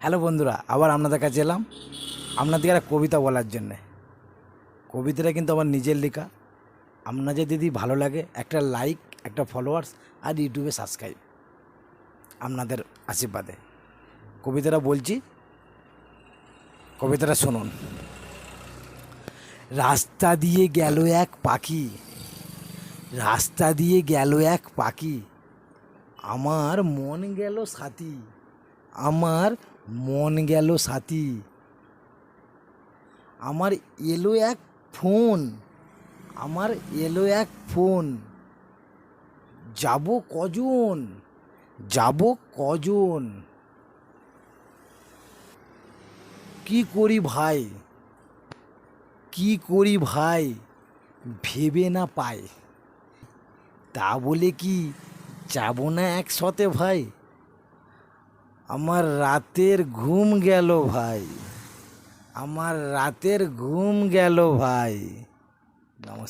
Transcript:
Hello বন্ধুরা, আবার আপনাদের কাছে এলাম। আপনাদের একটা কবিতা বলার জন্যে। কবিতাটা কিন্তু আমার নিজের লেখা। আপনাদের যদি ভালো লাগে, একটা লাইক একটা ফলোয়ার্স আর ইউটিউবে সাবস্ক্রাইব আপনাদের আশীর্বাদে। কবিতাটা বলছি। কবিতাটা শুনুন। রাস্তা দিয়ে গেল এক পাখি। রাস্তা দিয়ে গেল এক পাখি। আমার মন গেল সাথী। আমার মন গেল সাথী। আমার এলো এক ফোন, আমার এলো এক ফোন। যাব কজন? যাব কজন? কি করি ভাই? কি করি ভাই? ভেবে না পাই। তা বলে কি যাব না একসাথে ভাই? আমার রাতের ঘুম গেল ভাই। আমার রাতের ঘুম গেল ভাই। নমস্কার।